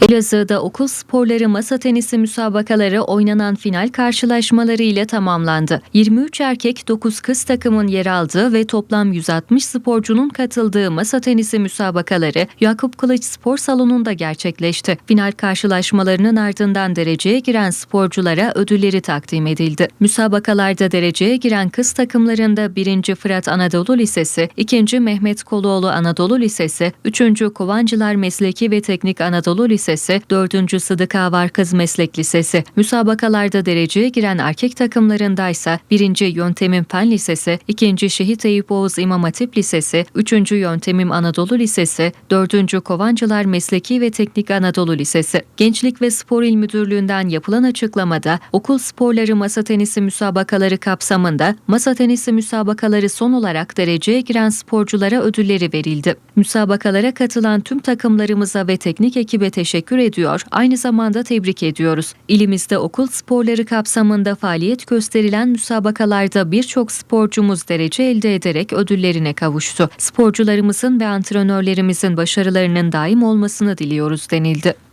Elazığ'da okul sporları masa tenisi müsabakaları oynanan final karşılaşmaları ile tamamlandı. 23 erkek 9 kız takımın yer aldığı ve toplam 160 sporcunun katıldığı masa tenisi müsabakaları Yakup Kılıç Spor Salonu'nda gerçekleşti. Final karşılaşmalarının ardından dereceye giren sporculara ödülleri takdim edildi. Müsabakalarda dereceye giren kız takımlarında 1. Fırat Anadolu Lisesi, 2. Mehmet Koloğlu Anadolu Lisesi, 3. Kovancılar Mesleki ve Teknik Anadolu Lisesi, 4. Sıdıka Var Kız Meslek Lisesi. Müsabakalarda dereceye giren erkek takımlarındaysa 1. Yöntemim Fen Lisesi, 2. Şehit Eyüp Oğuz İmam Hatip Lisesi, 3. Yöntemim Anadolu Lisesi, 4. Kovancılar Mesleki ve Teknik Anadolu Lisesi. Gençlik ve Spor İl Müdürlüğü'nden yapılan açıklamada okul sporları masa tenisi müsabakaları kapsamında masa tenisi müsabakaları son olarak dereceye giren sporculara ödülleri verildi. Müsabakalara katılan tüm takımlarımıza ve teknik ekibe teşekkür ediyor, aynı zamanda tebrik ediyoruz. İlimizde okul sporları kapsamında faaliyet gösterilen müsabakalarda birçok sporcumuz derece elde ederek ödüllerine kavuştu. Sporcularımızın ve antrenörlerimizin başarılarının daim olmasını diliyoruz denildi.